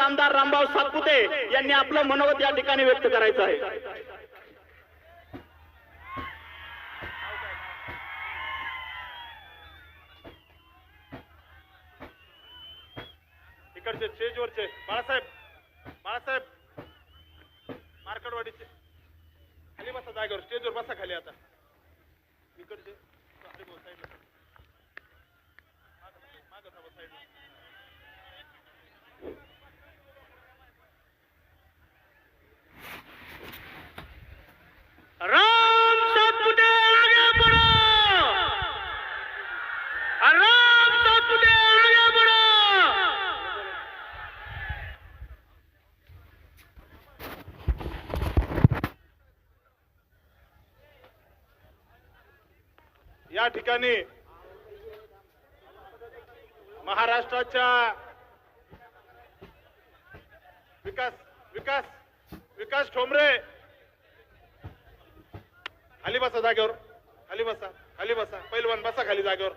आमदार रामभाऊ सातपुते यांनी आपलं मनोगत या ठिकाणी व्यक्त करायचं आहे. इकडचे स्टेजवरचे. बाळासाहेब बाळासाहेब मार्कडवाडीचे. खाली बसा जागेवर स्टेजवर बसा खाली आता. इकडचे. मागं- साईडला. राम सातपुते आगे बढ़ो। राम सातपुते आगे बढ़ो। या ठिकाणी महाराष्ट्राच्या विकास विकास विकास ठोंबरे खाली बसा जागेवर. खाली बसा खाली बसा. पहिलवान बसा खाली जागेवर.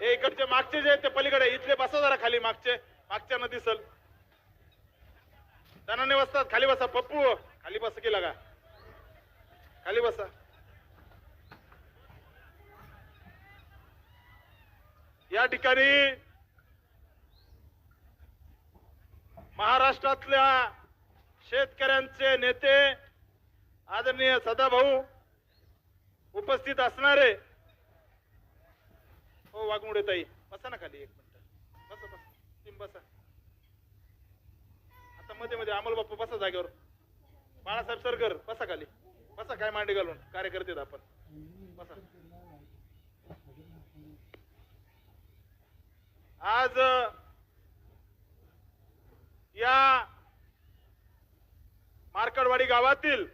हे इकडचे मागचे जे आहेत ते पलीकडे इथले बसा जरा खाली मागचे. मागच्या न दिसल जणांनी बसतात. खाली बसा पप्पू. खाली बस की लगा. खाली बसा. या ठिकाणी महाराष्ट्रातल्या शेतकऱ्यांचे नेते आदरणीय सदाभाऊ उपस्थित असणारे. हो वाघमुडे ताई बसा ना खाली एक मिनिट. बसा बसा. तुम्ही बसा. आता मध्ये मध्ये अमोल बाप्पा बसा जागेवर. बाळासाहेब सरकर बसा खाली. बसा काय मांडी घालून? कार्यकर्ते आहेत आपण. बसा. आज या मार्कडवाडी गावातील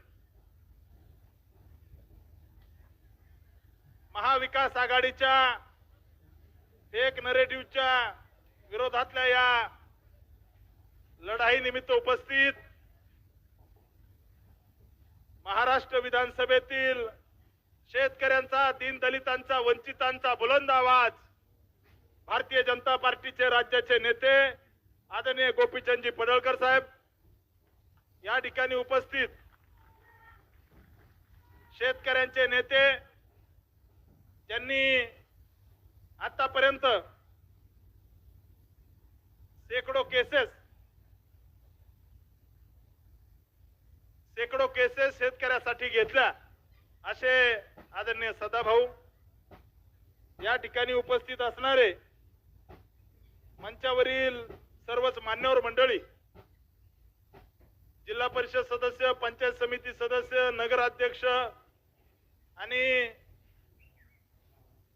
महाविकास आघाडीच्या फेक नरेटिव्हच्या विरोधातल्या या लढाई निमित्त उपस्थित महाराष्ट्र विधानसभेतील शेतकऱ्यांचा दीनदलितांचा वंचितांचा बुलंद आवाज भारतीय जनता पार्टीचे राज्याचे नेते आदरणीय गोपीचंदजी पडळकर साहेब या ठिकाणी उपस्थित शेतकऱ्यांचे नेते त्यांनी आतापर्यंत शेकडो केसेस शेकडो केसेस शेतकऱ्यासाठी घेतल्या असे आदरणीय सदाभाऊ या ठिकाणी उपस्थित असणारे मंचावरील सर्वच मान्यवर मंडळी जिल्हा परिषद सदस्य पंचायत समिती सदस्य नगराध्यक्ष आणि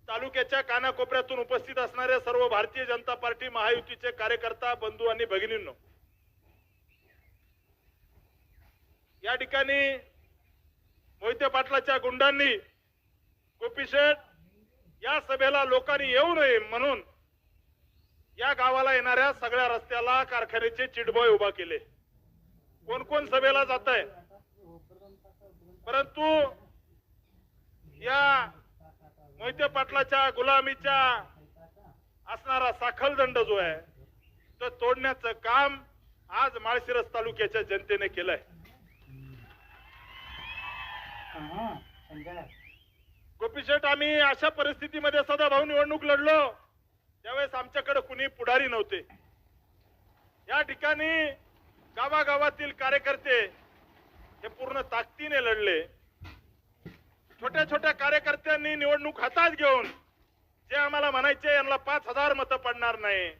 तालुक्याच्या कानाकोपऱ्यातून उपस्थित असणाऱ्या सर्व भारतीय जनता पार्टी महायुतीचे कार्यकर्ता बंधू आणि भगिनींनो. या ठिकाणी मोहिते पाटलाच्या गुंडांनी गोपीशेठ या सभेला लोकांनी येऊ नये म्हणून या गावाला येणाऱ्या सगळ्या रस्त्याला कारखान्याचे चिटबॉय उभा केले. कोण कोण सभेला जात आहे परंतु या मोहिते पाटलाच्या गुलामीच्या असणारा साखलदंड जो आहे तो तोडण्याचं काम आज माळशिरस तालुक्याच्या जनतेने केलंय. गोपीशेठ आम्ही अशा परिस्थितीमध्ये सदा भाऊ निवडणूक लढलो त्यावेळेस आमच्याकडे कुणी पुढारी नव्हते. या ठिकाणी गावागावातील कार्यकर्ते हे पूर्ण ताकदीने लढले. छोट्या छोट्या कार्यकर्त्यांनी निवडणूक हातात घेऊन जे आम्हाला म्हणायचे यांना पाच हजार मतं पडणार नाही.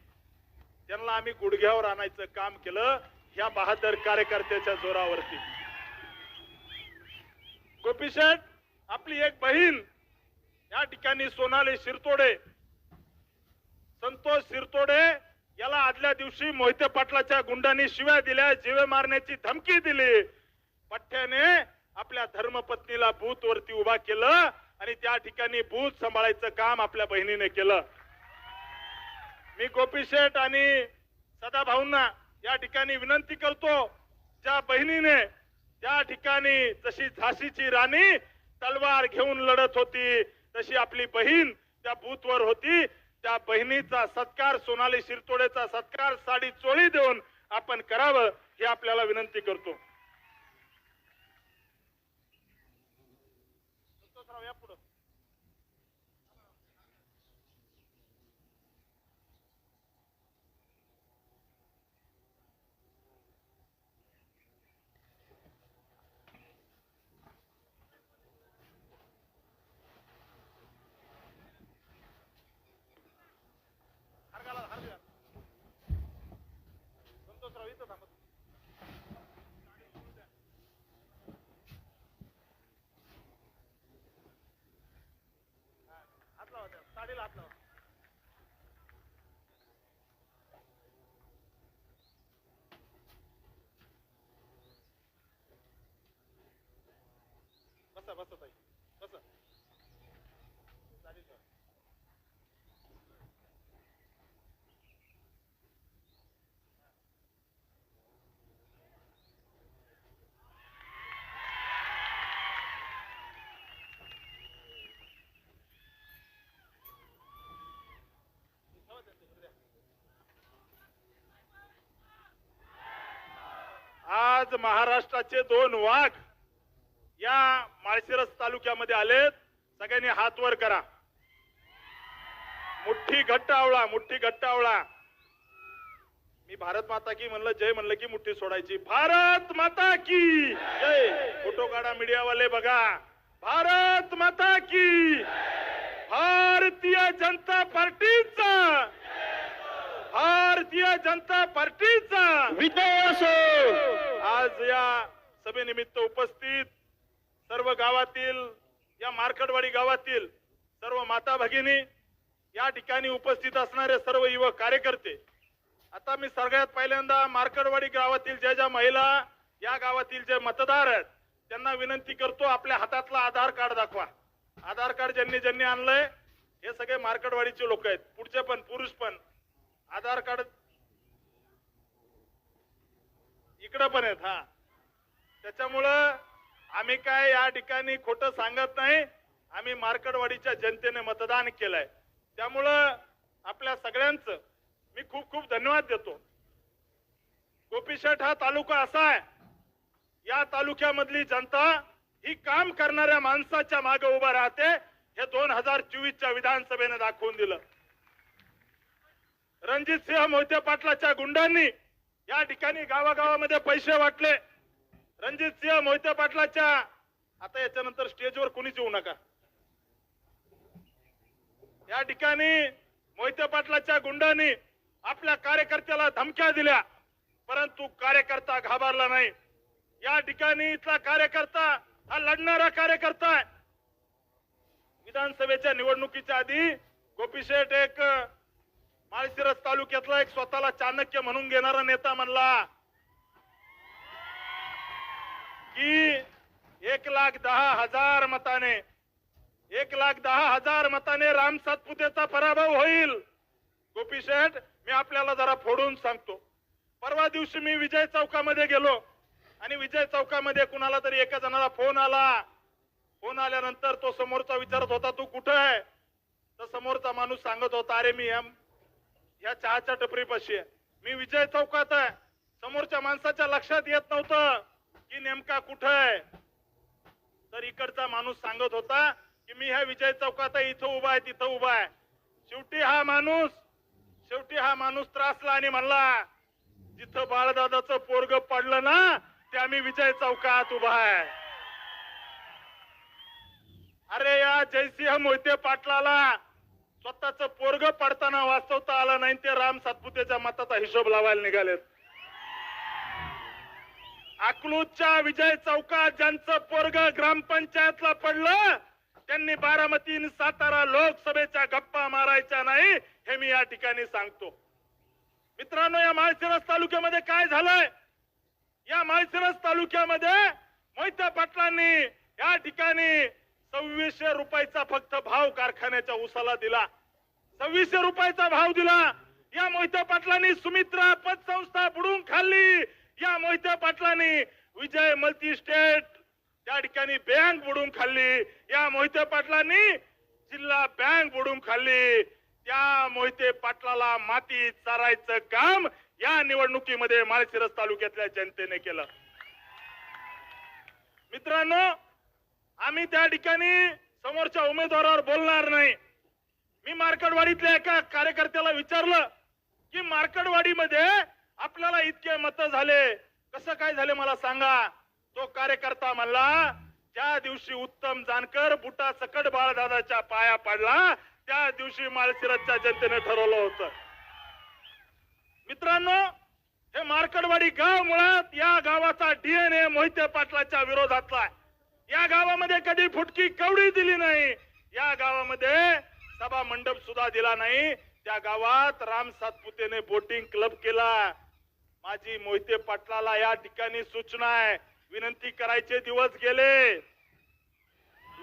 त्यांना आम्ही गुडघ्यावर आणायचं काम केलं ह्या बहादर कार्यकर्त्याच्या जोरावरती. गोपीशेठ आपली एक बहीण या ठिकाणी सोनाली शिरतोडे संतोष शिरतोडे याला आदल्या दिवशी मोहिते पाटलाच्या गुंडांनी शिव्या दिल्या जीवे मारण्याची धमकी दिली. पठ्ठ्याने आपल्या धर्मपत्नीला बूथ वरती उभा केलं आणि त्या ठिकाणी बूथ सांभाळायचं काम आपल्या बहिणीने केलं. मी गोपीशेठ आणि सदाभाऊंना या ठिकाणी विनंती करतो ज्या बहिणीने त्या ठिकाणी जशी झाशीची राणी तलवार घेऊन लढत होती तशी आपली बहीण त्या बूथवर होती. त्या बहिणीचा सत्कार सोनाली शिरतोडेचा सत्कार साडी चोळी देऊन आपण करावं ही आपल्याला विनंती करतो संतोषराव, या पुढं. हार घाला, हार घाला. संतोषराव इथं थांबा. हा, हात लावा त्या, साडीला हात लावा. बसा बसा ताई बसा साडी ठेवा. ठेवा त्यांच्याकडे द्या. आज महाराष्ट्राचे दोन वाघ या माळशिरस तालुक्यामध्ये आलेत. सगळ्यांनी हात वर करा. मुठ्ठी घट्ट आवळा मुठ्ठी घट्ट आवळा. मी भारत माता की म्हणलं जय म्हणलं की मुठ्ठी सोडायची. भारत माता की! जय! फोटो काढा मीडियावाले बघा. भारत माता की! भारतीय जनता पार्टीचा! भारतीय जनता पार्टीचा! विजय असो आज या सभेनिमित्त उपस्थित सर्व गावातील या मार्कडवाडी गावातील सर्व माता भगिनी या ठिकाणी उपस्थित असणारे सर्व युवक कार्यकर्ते. आता मी सगळ्यात पहिल्यांदा मार्कडवाडी गावातील ज्या ज्या महिला या गावातील जे मतदार आहेत त्यांना विनंती करतो आपल्या हातातला आधार कार्ड दाखवा. आधार कार्ड ज्यांनी ज्यांनी आणलंय हे सगळे मार्कडवाडीचे लोक आहेत. पुढचे पण पुरुष पण. आधार कार्ड इकडं पण आहेत हा. त्याच्यामुळं आम्ही काय या ठिकाणी खोटं सांगत नाही. आम्ही मार्कडवाडीच्या जनतेने मतदान केलंय. त्यामुळं आपल्या सगळ्यांचं मी खूप खूप धन्यवाद देतो. गोपीशेठ हा तालुका असा आहे या तालुक्यामधली जनता ही काम करणाऱ्या माणसाच्या मागे उभा राहते हे दोन हजार चोवीसच्या विधानसभेने दाखवून दिलं. रणजित सिंह मोहिते पाटलाच्या गुंडांनी या ठिकाणी गावागावामध्ये पैसे वाटले. रणजित सिंह मोहिते पाटलाच्या आता याच्यानंतर स्टेजवर कुणीच येऊ नका. या ठिकाणी मोहिते पाटलाच्या गुंडांनी आपल्या कार्यकर्त्याला धमक्या दिल्या परंतु कार्यकर्ता घाबरला नाही. या ठिकाणी इथला कार्यकर्ता हा लढणारा कार्यकर्ता आहे. विधानसभेच्या निवडणुकीच्या आधी गोपीशेठ एक माळशिरस तालुक्यातला एक स्वतःला चाणक्य म्हणून घेणारा नेता म्हणला की एक लाख दहा हजार मताने एक लाख दहा हजार मताने राम सातपुतेचा पराभव होईल. गोपी शेठ मी आपल्याला जरा फोडून सांगतो. परवा दिवशी मी विजय चौकामध्ये गेलो आणि विजय चौकामध्ये कुणाला तरी एका जणाला फोन आला. फोन आल्यानंतर तो समोरचा विचारत होता तू कुठं आहे? तर समोरचा माणूस सांगत होता अरे मी एम या चहाच्या टपरीपाशी. आहे मी विजय चौकात आहे. समोरच्या माणसाच्या लक्षात येत नव्हतं की नेमका कुठं आहे. तर इकडचा माणूस सांगत होता की मी ह्या विजय चौकात आहे इथं उभा आहे तिथं उभा आहे. शेवटी हा माणूस शेवटी हा माणूस त्रासला आणि म्हणला जिथं बाळदादाचं पोरग पडलं ना ते आम्ही विजय चौकात उभा आहे. अरे या जयसिंह मोहिते पाटलाला स्वतःच पोरग पडताना वाचवता आलं नाही ते राम सातपुतेच्या मताचा हिशोब लावायला निघालेत. अकलूजच्या विजय चौकात ज्यांचं पोरग ग्रामपंचायतला पडलं त्यांनी बारामती सातारा लोकसभेच्या गप्पा मारायच्या नाही हे मी या ठिकाणी सांगतो. मित्रांनो या माळशिरस तालुक्यामध्ये काय झालंय? या माळशिरस तालुक्यामध्ये मोहित्या पाटलांनी या ठिकाणी सव्वीसशे रुपयाचा फक्त भाव कारखान्याच्या उसाला दिला. सव्वीसशे रुपयाचा भाव दिला. या मोहिते पाटलांनी सुमित्रा पतसंस्था बुडून खाल्ली. या मोहिते पाटलांनी विजय मल्टी स्टेट त्या ठिकाणी बँक बुडून खाल्ली. या मोहिते पाटलांनी जिल्हा बँक बुडून खाल्ली. त्या मोहिते पाटलाला माती चारायचं काम या निवडणुकीमध्ये माळशिरस तालुक्यातल्या जनतेने केलं. मित्रांनो आम्ही त्या ठिकाणी समोरच्या उमेदवारावर बोलणार नाही. मी मार्कडवाडीतल्या एका कार्यकर्त्याला विचारलं की मार्कडवाडीमध्ये आपल्याला इतके मत झाले. कसं काय झाले मला सांगा. तो कार्यकर्ता म्हणला ज्या दिवशी उत्तम जानकर बुटा सकट बाळदादाच्या पाया पडला त्या दिवशी माळशिरसच्या जनतेने ठरवलं होतं. मित्रांनो हे मार्कडवाडी गाव मुळात या गावाचा डीएनए मोहिते पाटलाच्या विरोधातला आहे. या गावामध्ये कधी फुटकी कवडी दिली नाही? या गावामध्ये सभा मंडप सुद्धा दिला नाही. त्या गावात राम सातपुतेने बोटिंग क्लब केला. माझी मोहिते पाटलाला या ठिकाणी सूचना आहे. विनंती करायचे दिवस गेले.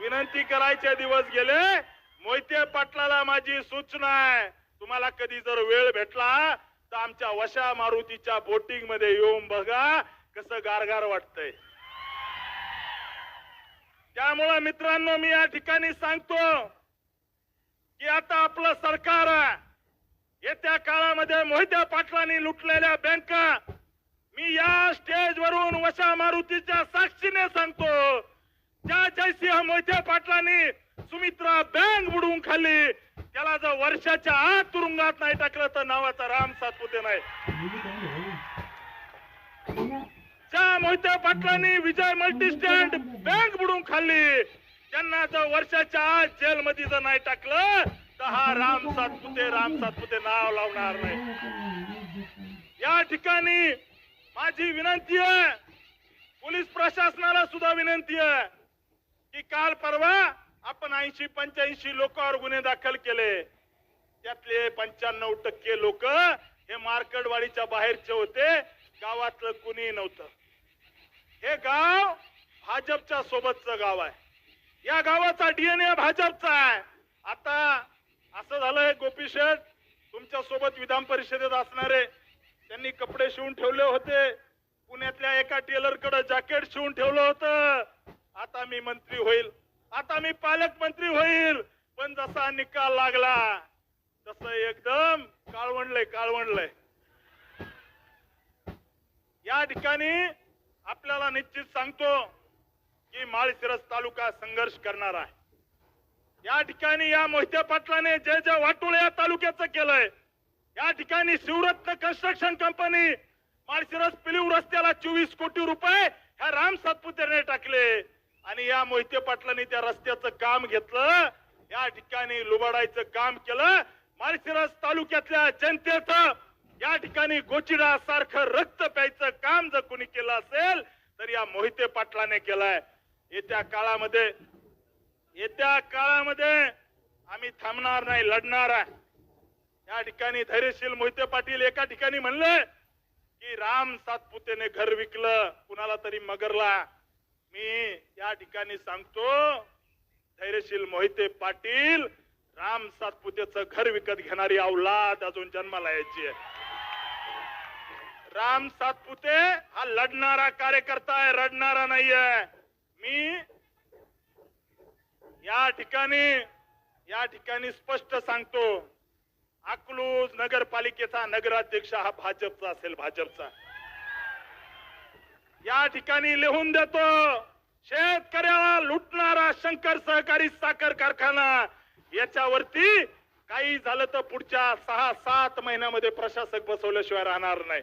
विनंती करायचे दिवस गेले. मोहिते पाटलाला माझी सूचना आहे. तुम्हाला कधी जर वेळ भेटला तर आमच्या वशा मारुतीच्या बोटिंगमध्ये येऊन बघा कसं गारगार वाटतंय. त्यामुळं मित्रांनो मी या ठिकाणी सांगतो की आता आपलं सरकार येत्या काळामध्ये मोहिते पाटलांनी लुटलेल्या बँका मी या स्टेजवरून वशा मारुतीच्या साक्षीने सांगतो. ज्या जयसिंह मोहिते पाटलांनी सुमित्रा बँक बुडवून खाल्ली त्याला जर वर्षाच्या आत तुरुंगात नाही टाकलं तर नावाचा राम सातपुते नाही. हो. ज्या मोहिते पाटलांनी विजय मल्टी स्टँड बँक बुडून खाल्ली. त्यांना जर वर्षाच्या आत जेलमध्ये जर नाही टाकलं तर हा राम सातपुते राम सातपुते नाव लावणार नाही. या ठिकाणी माझी विनंती आहे पोलीस प्रशासनाला सुद्धा विनंती आहे की काल परवा आपण ऐंशी पंच्याऐंशी लोकांवर गुन्हे दाखल केले. त्यातले पंच्याण्णव टक्के लोक हे मार्केटवाडीच्या बाहेरचे होते. गावातलं कुणी नव्हतं. हे गाव भाजपच्या सोबतचं गाव आहे. या गावाचा डीएनए भाजपचा आहे. आता असं झालंय गोपी शेठ तुमच्यासोबत विधान परिषदेत असणारे त्यांनी कपडे शिवून ठेवले होते. पुण्यातल्या एका टेलरकडे जॅकेट शिवून ठेवलं होतं. आता मी मंत्री होईल. आता मी पालकमंत्री होईल. पण जसा निकाल लागला तसं एकदम काळवंडलंय काळवंडलंय. या ठिकाणी आपल्याला निश्चित सांगतो की माळशिरस तालुका संघर्ष करणार आहे. या ठिकाणी या मोहिते पाटलाने जे जे वाटोळ या तालुक्याचं केलंय या ठिकाणी शिवरत्न कन्स्ट्रक्शन कंपनी माळशिरस पिलीव रस्त्याला चोवीस कोटी रुपये ह्या राम सातपुतेने टाकले आणि या मोहिते पाटलांनी त्या रस्त्याचं काम घेतलं या ठिकाणी लुबाडायचं काम केलं. माळशिरस तालुक्यातल्या जनतेचं या ठिकाणी गोचिडा सारखं रक्त प्यायचं काम जर कोणी केलं असेल तर या मोहिते पाटलाने केलंय. येत्या काळामध्ये येत्या काळामध्ये आम्ही थांबणार नाही लढणार आहे. या ठिकाणी धैर्यशील मोहिते पाटील एका ठिकाणी म्हणले की राम सातपुतेने घर विकलं कुणाला तरी मगरला. मी या ठिकाणी सांगतो धैर्यशील मोहिते पाटील राम सातपुतेचं घर विकत घेणारी औलाद अजून जन्माला यायची आहे. राम सातपुते हा लढणारा कार्यकर्ता आहे रडणारा नाहीये. मी या ठिकाणी या ठिकाणी स्पष्ट सांगतो अकलूज नगरपालिकेचा नगराध्यक्ष हा भाजपचा असेल भाजपचा. या ठिकाणी लिहून देतो शेतकऱ्याला लुटणारा शंकर सहकारी साखर कारखाना. याच्यावरती काही झालं तर पुढच्या सहा सात महिन्यामध्ये प्रशासक बसवल्याशिवाय राहणार नाही.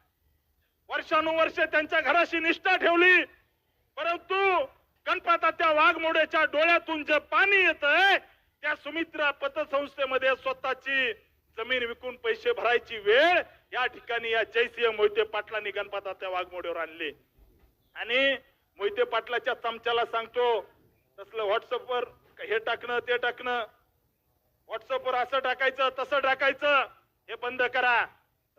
वर्षानुवर्ष त्यांच्या घराशी निष्ठा ठेवली. परंतु गणपाता त्या वाघमोड्याच्या डोळ्यातून जे पाणी येत त्या सुमित्रा पतसंस्थेमध्ये स्वतःची जमीन विकून पैसे भरायची वेळ या ठिकाणी या जयसिंह मोहिते पाटलांनी गणपाता त्या वाघमोड्यावर आणली. आणि मोहिते पाटलाच्या चमच्याला सांगतो तसलं व्हॉट्सअपवर हे टाकणं ते टाकणं. व्हॉट्सअपवर असं टाकायचं तसं टाकायचं. हे बंद करा.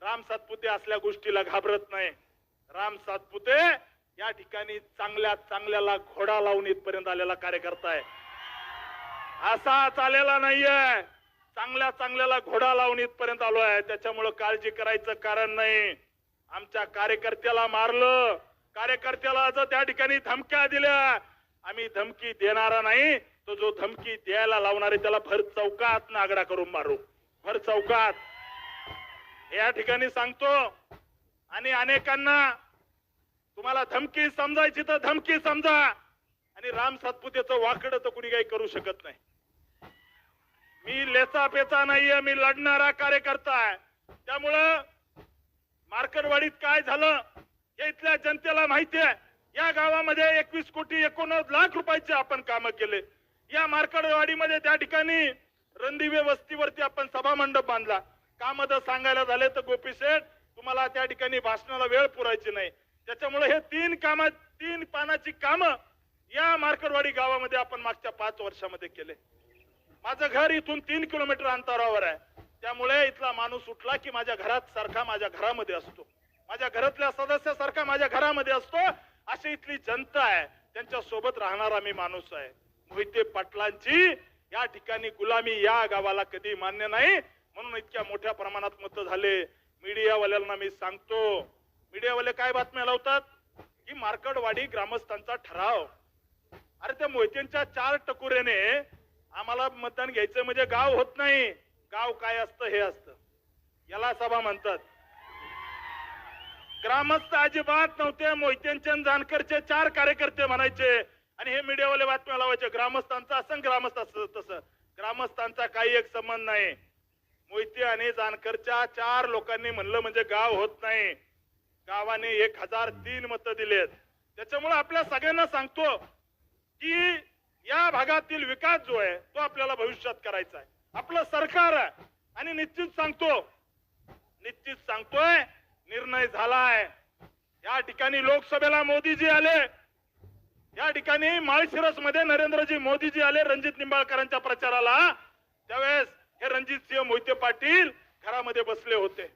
राम सातपुते असल्या गोष्टीला घाबरत नाही. राम सातपुते या ठिकाणी चांगल्या चांगल्याला घोडा लावून इथपर्यंत आलेला कार्यकर्ता आहे. असा चालेला नाहीये. चांगल्या चांगल्याला घोडा लावून इथपर्यंत आलो आहे. त्याच्यामुळं काळजी करायचं कारण नाही. आमच्या कार्यकर्त्याला मारलं. कार्यकर्त्याला जर त्या ठिकाणी धमक्या दिल्या आम्ही धमकी देणारा नाही. तो जो धमकी द्यायला लावणार आहे त्याला भर चौकात नागडा करून मारू. भर चौकात. या ठिकाणी सांगतो आणि अनेकांना तुम्हाला धमकी समजायची तर धमकी समजा आणि राम सातपुतेचं वाकड तर कुणी काही करू शकत नाही. मी लेचा पेचा नाहीये मी लढणारा कार्यकर्ता आहे. त्यामुळं मार्करवाडीत काय झालं हे इथल्या जनतेला माहिती आहे. या गावामध्ये एकवीस कोटी एकोणनव्वद लाख रुपयाचे आपण कामं केले. या मार्कडवाडीमध्ये त्या ठिकाणी रणदिवे वस्तीवरती आपण सभामंडप बांधला. काम जर सांगायला झाले तर गोपी शेठ तुम्हाला त्या ठिकाणी भाषणाला वेळ पुरायची नाही. त्याच्यामुळे हे तीन कामा तीन पानाची कामं या मार्करवाडी गावामध्ये आपण मागच्या पाच वर्षामध्ये केले. माझं घर इथून तीन किलोमीटर अंतरावर आहे. त्यामुळे इथला माणूस उठला की माझ्या घरात सारखा माझ्या घरामध्ये असतो. माझ्या घरातल्या सदस्यासारखा माझ्या घरामध्ये असतो. अशी इथली जनता आहे. त्यांच्यासोबत राहणारा मी माणूस आहे. मोहिते पाटलांची या ठिकाणी गुलामी या गावाला कधी मान्य नाही. म्हणून इतक्या मोठ्या प्रमाणात मत झाले. मीडियावाल्यांना मी सांगतो. मीडियावाले काय बातम्या लावतात? की मार्कडवाडी ग्रामस्थांचा ठराव. अरे त्या मोहित्यांच्या चार टकुरेने आम्हाला मतदान घ्यायचं म्हणजे गाव होत नाही. गाव काय असतं हे असतं. याला सभा म्हणतात. ग्रामस्थ अजिबात नव्हते. मोहित्यांचे जानकरचे चार कार्यकर्ते म्हणायचे. आणि हे मीडियावाले बातम्या लावायचे. ग्रामस्थांचा असं ग्रामस्थ असं तसं. ग्रामस्थांचा काही एक संबंध नाही. मोहिते आणि जानकरच्या चार लोकांनी म्हणलं म्हणजे गाव होत नाही. गावाने एक हजार तीन मत दिलेत. त्याच्यामुळे आपल्या सगळ्यांना सांगतो की या भागातील विकास जो आहे तो आपल्याला भविष्यात करायचा आहे. आपलं सरकार आहे. आणि निश्चित सांगतो निश्चित सांगतोय निर्णय झालाय. या ठिकाणी लोकसभेला मोदीजी आले. या ठिकाणी माळशिरसमध्ये नरेंद्रजी मोदीजी आले रणजित निंबाळकरांच्या प्रचाराला. त्यावेळेस हे रणजित सिंह मोहिते पाटील घरामध्ये बसले होते.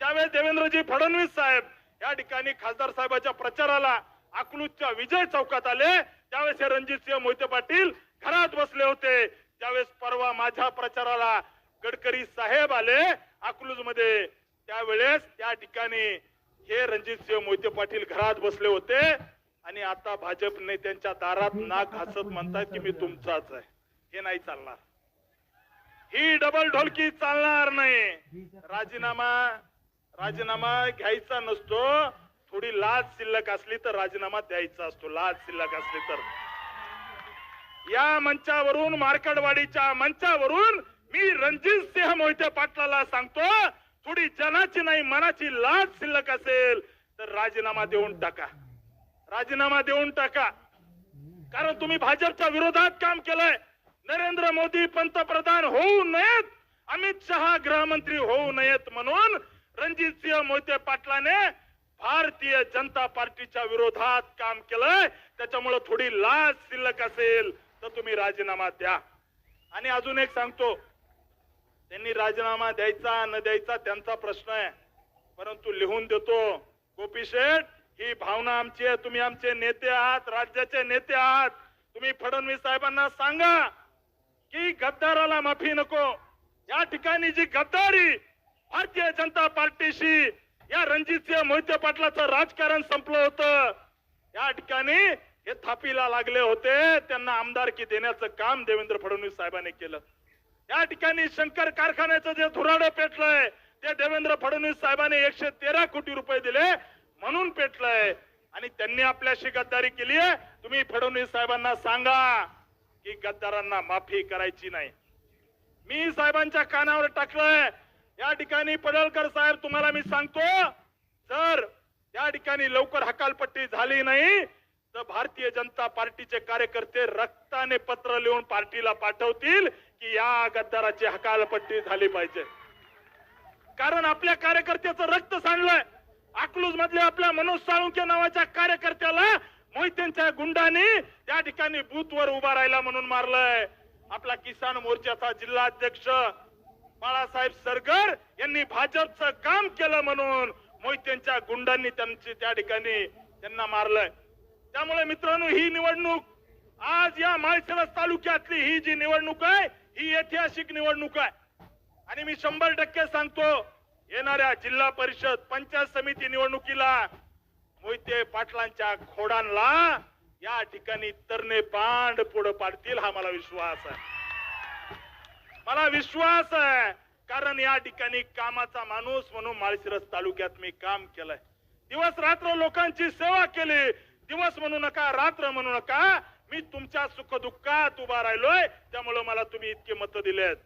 त्यावेळेस देवेंद्रजी फडणवीस साहेब या ठिकाणी खासदार साहेबाच्या प्रचाराला अकलूजच्या विजय चौकात आले. त्यावेळेस हे रणजित सिंह मोहिते पाटील घरात बसले होते. त्यावेळेस परवा माझ्या प्रचाराला गडकरी साहेब आले अकलूजमध्ये त्यावेळेस त्या ठिकाणी हे रणजित सिंह मोहिते पाटील घरात बसले होते. आणि आता भाजप नेत्यांच्या दारात नाक घासत म्हणतात की मी तुमचाच आहे. हे नाही चालणार. ही डबल ढोलकी चालणार नाही. राजीनामा राजीनामा घ्यायचा नसतो. थोडी लाज शिल्लक असली तर राजीनामा द्यायचा असतो. लाज शिल्लक असली तर. या मंचावरून मार्कडवाडीच्या मंचावरून मी रणजित सिंह मोहिते पाटलाला सांगतो थोडी जनाची नाही मनाची लाज शिल्लक असेल तर राजीनामा देऊन टाका. राजीनामा देऊन टाका. कारण तुम्ही भाजपच्या विरोधात काम केलंय. नरेंद्र मोदी पंतप्रधान होऊ नयेत अमित शहा गृहमंत्री होऊ नयेत म्हणून रणजित सिंह मोहिते पाटलाने भारतीय जनता पार्टीच्या विरोधात काम केलंय. त्याच्यामुळे थोडी लाज शिल्लक असेल तर तुम्ही राजीनामा द्या. आणि अजून एक सांगतो त्यांनी राजीनामा द्यायचा न द्यायचा त्यांचा प्रश्न आहे. परंतु लिहून देतो गोपी शेठ ही भावना आमची आहे. तुम्ही आमचे नेते आहात राज्याचे नेते आहात. तुम्ही फडणवीस साहेबांना सांगा की गद्दाराला माफी नको. या ठिकाणी जी गद्दारी भारतीय जनता पार्टीशी या रणजितसिंह मोहिते पाटलाचं राजकारण संपलं होतं. या ठिकाणी हे थापीला लागले होते. त्यांना आमदारकी देण्याचं काम देवेंद्र फडणवीस साहेबांनी केलं. या ठिकाणी शंकर कारखान्याचं जे धुराडं पेटलंय ते देवेंद्र फडणवीस साहेबांनी एकशे तेरा कोटी रुपये दिले म्हणून पेटलंय. आणि त्यांनी आपल्याशी गद्दारी केली आहे तुम्ही फडणवीस साहेबांना सांगा. की गद्दारांना माफी करायची नाही. मी साहेबांच्या कानावर टाकलंय. या ठिकाणी पडळकर साहेब तुम्हाला मी सांगतो जर या ठिकाणी लवकर हकालपट्टी झाली नाही तर भारतीय जनता पार्टीचे कार्यकर्ते रक्ताने पत्र लिहून पार्टीला पाठवतील की या गद्दाराची हकालपट्टी झाली पाहिजे. कारण आपल्या कार्यकर्त्याचं रक्त सांडलंय. अकलूज मधल्या आपल्या मनोज साळुंके नावाच्या कार्यकर्त्याला मोहित्यांच्या गुंडाने त्या ठिकाणी बूथ वर उभा राहिला म्हणून मारलंय. आपला किसान मोर्चाचा जिल्हा अध्यक्ष बाळासाहेब सरगर यांनी भाजपचं काम केलं म्हणून मोहित्यांच्या गुंडांनी त्यांची त्या ठिकाणी त्यांना मारलंय. त्यामुळे मित्रांनो ही निवडणूक आज या माळशिरस तालुक्यातली ही जी निवडणूक आहे ही ऐतिहासिक निवडणूक आहे. आणि मी शंभर टक्के सांगतो येणाऱ्या जिल्हा परिषद पंचायत समिती निवडणुकीला मोहिते पाटलांच्या खोडांना या ठिकाणी तरणे पांड पुढे पाडतील हा मला विश्वास आहे. मला विश्वास आहे कारण या ठिकाणी कामाचा माणूस म्हणून माळशिरस तालुक्यात मी काम केलंय. दिवस रात्र लोकांची सेवा केली दिवस म्हणू नका रात्र म्हणू नका मी तुमच्या सुख दुःखात उभा राहिलोय त्यामुळे मला तुम्ही इतके मत दिलेत.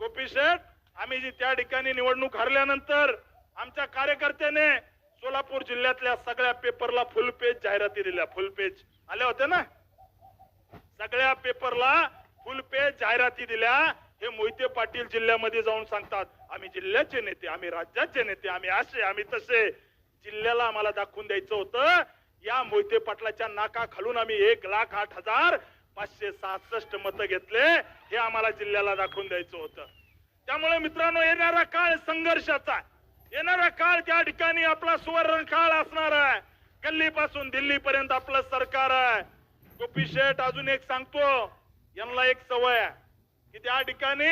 गोपी शेठ आम्ही जी त्या ठिकाणी निवडणूक हरल्यानंतर आमच्या कार्यकर्त्याने सोलापूर जिल्ह्यातल्या सगळ्या पेपरला फुल पेज जाहिराती दिल्या फुल पेज आल्या होत्या ना? सगळ्या पेपरला फुल पेज जाहिराती दिल्या. हे मोहिते पाटील जिल्ह्यामध्ये जाऊन सांगतात आम्ही जिल्ह्याचे नेते आम्ही राज्याचे नेते आम्ही असे आम्ही तसे. जिल्ह्याला आम्हाला दाखवून द्यायचं होतं. या मोहिते पाटलाच्या नाका खालून आम्ही एक लाख आठ हजार पाचशे सहासष्ट मतं घेतले. हे आम्हाला जिल्ह्याला दाखवून द्यायचं होतं. त्यामुळे मित्रांनो येणारा काळ संघर्षाचा आहे. येणारा काळ त्या ठिकाणी आपला सुवर्ण काळ असणार आहे. गल्लीपासून दिल्ली पर्यंत आपलं सरकार आहे. गोपी शेठ अजून एक सांगतो यांना एक सवय आहे की त्या ठिकाणी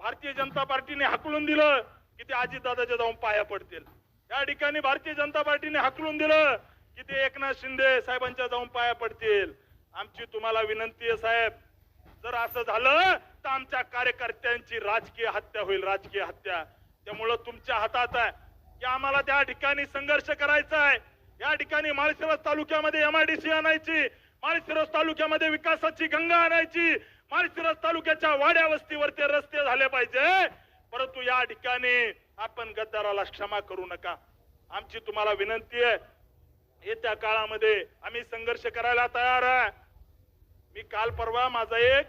भारतीय जनता पार्टीने हाकलून दिलं की ते अजितदादाच्या जाऊन पाया पडतील. त्या ठिकाणी भारतीय जनता पार्टीने हाकलून दिलं की ते एकनाथ शिंदे साहेबांच्या जाऊन पाया पडतील. आमची तुम्हाला विनंती आहे साहेब जर असं झालं तर आमच्या कार्यकर्त्यांची राजकीय हत्या होईल राजकीय हत्या. त्यामुळं तुमच्या हातात आहे. की आम्हाला त्या ठिकाणी संघर्ष करायचा आहे. या ठिकाणी माळशिरस तालुक्यामध्ये एमआयडीसी आणायची. माळशिरस तालुक्यामध्ये विकासाची गंगा आणायची. माळशिरस तालुक्याच्या वाड्या वस्तीवरती रस्ते झाले पाहिजे. परंतु या ठिकाणी आपण गद्दाराला क्षमा करू नका. आमची तुम्हाला विनंती आहे. येत्या काळामध्ये आम्ही संघर्ष करायला तयार आहे. मी काल परवा माझा एक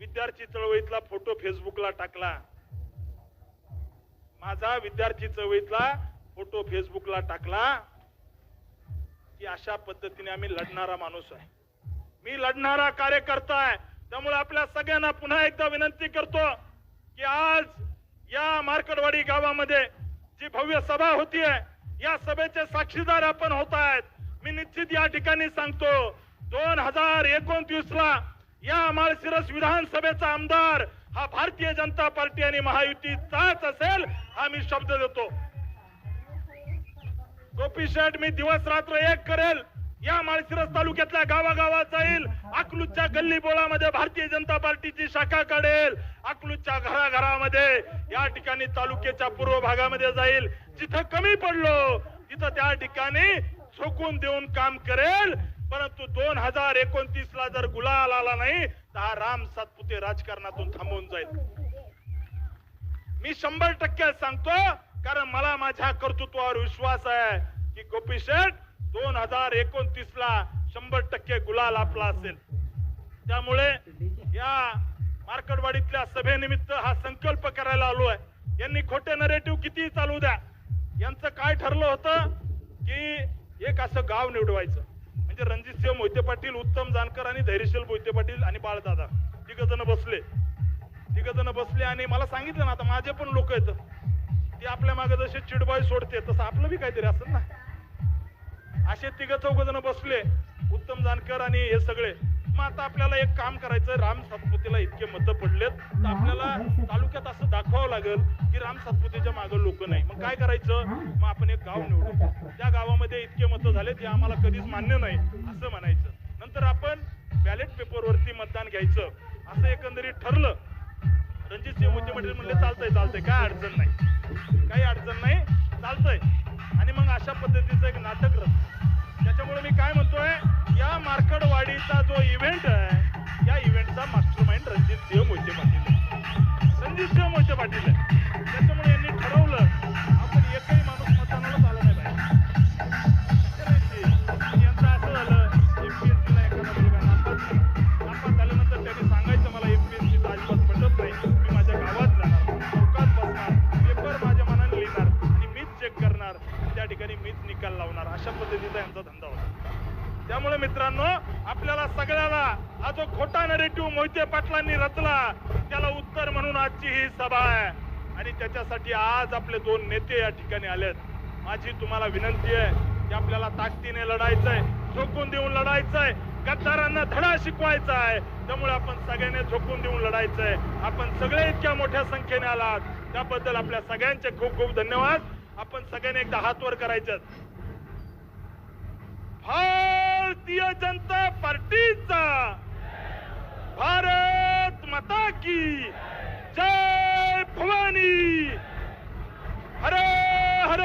विद्यार्थी चळवळीतला फोटो फेसबुकला टाकला. माझा विद्यार्थी चळवळीतला फोटो फेसबुकला टाकला की अशा पद्धतीने आम्ही लढणारा माणूस आहे. मी लढणारा कार्यकर्ता आहे. त्यामुळे आपल्या सगळ्यांना पुन्हा एकदा विनंती करतो की आज या मार्कडवाडी गावामध्ये जी भव्य सभा होती आहे या सभेचे साक्षीदार आपण होत आहेत. मी निश्चित या ठिकाणी सांगतो दोन हजार एकोणतीस ला या माळशिरस विधानसभेचा आमदार हा भारतीय जनता पार्टी आणि महायुतीचाच असेल हा मी शब्द देतो. गोपी शेठ मी दिवस रात्र एक करेल. या माळशिरस तालुक्यातल्या गावागावात जाईल. अकलूजच्या गल्ली बोळामध्ये भारतीय जनता पार्टीची शाखा काढेल. अकलूजच्या घराघरामध्ये या ठिकाणी तालुक्याच्या पूर्व भागामध्ये जाईल. जिथं कमी पडलो तिथं त्या ठिकाणी झोकून देऊन काम करेल. परंतु दोन हजार एकोणतीस ला जर गुलाल आला नाही तर हा राम सातपुते राजकारणातून थांबून जाईल. मी शंभर टक्के सांगतो कारण मला माझ्या कर्तृत्वावर विश्वास आहे की गोपी शेठ दोन हजार एकोणतीस ला शंभर टक्के गुलाल आपला असेल. त्यामुळे या मार्कडवाडीतल्या सभेनिमित्त हा संकल्प करायला आलो आहे. यांनी खोटे नरेटिव्ह किती चालू द्या. यांचं काय ठरलं होतं की एक असं गाव निवडवायचं. म्हणजे रणजितसिंह मोहिते पाटील उत्तम जानकर आणि धैर्यशील मोहिते पाटील आणि बाळदादा. तिघ जण बसले. तिघ जण बसले आणि मला सांगितलं ना आता माझे पण लोक आहेत. ते आपल्या मागे जसे चिडबाई सोडते तसं आपलं बी काहीतरी असेल ना. असे तिघ चौघ जण बसले उत्तम जानकर आणि हे सगळे. मग आता आपल्याला एक काम करायचं राम सातपुतेला इतके मतं पडलेत. तर आपल्याला तालुक्यात असं दाखवावं लागेल की राम सातपुतेच्या मागं लोक नाही. मग काय करायचं? मग आपण एक गाव निवडू. त्या गावामध्ये इतके मतं झाले ते आम्हाला कधीच मान्य नाही असं म्हणायचं. नंतर आपण बॅलेट पेपरवरती मतदान घ्यायचं. असं एकंदरीत ठरलं. रणजित सिंह मुख्यमंत्री म्हणले चालतंय चालतंय. काय अडचण नाही. काही अडचण नाही. चालतंय. आणि मग अशा पद्धतीचं एक नाटक रच त्याच्यामुळे मी काय म्हणतोय? या मार्कडवाडीचा जो इव्हेंट आहे या इव्हेंटचा मास्टर माइंड रणजित सिंह मोहिते पाटील आहे. रणजित सिंह मोहिते पाटील आहे. त्याच्यामुळे यांनी ठरवलं आपण एकही माणूस मतदानाला आला नाही पाहिजे. यांचं असं झालं MPSC ला एखादा मुलगा नापास नापास झाल्यानंतर त्यांनी सांगायचं मला एम पी एस सीचा अजिबात पटत नाही. मी माझ्या गावात जाणार. चौकात बसणार. पेपर माझ्या मनाने लिहिणार. आणि मीच चेक करणार. त्या ठिकाणी मीच निकाल लावणार. अशा पद्धतीचा यांचा त्यामुळे मित्रांनो आपल्याला सगळ्याला हा जो खोटा नरेटिव्ह मोहिते पाटलांनी रचला त्याला उत्तर म्हणून आजची ही सभा आहे. आणि त्याच्यासाठी आज आपले दोन नेते या ठिकाणी आलेत. माझी तुम्हाला विनंती आहे की आपल्याला ताकदीने लढायचंय झोकून देऊन लढायचंय गद्दारांना धडा शिकवायचा आहे. त्यामुळे आपण सगळ्यांनी झोकून देऊन लढायचंय. आपण सगळे इतक्या मोठ्या संख्येने आलात. त्याबद्दल आपल्या सगळ्यांचे खूप खूप धन्यवाद. आपण सगळ्यांनी एकदा हातवर करायचं भाऊ भारतीय जनता पार्टीचा. भारत माता की जय भवानी. हर हर.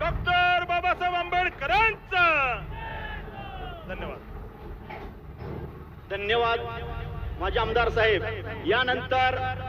डॉक्टर बाबासाहेब आंबेडकरांचा. धन्यवाद. धन्यवाद. माझे आमदार साहेब यानंतर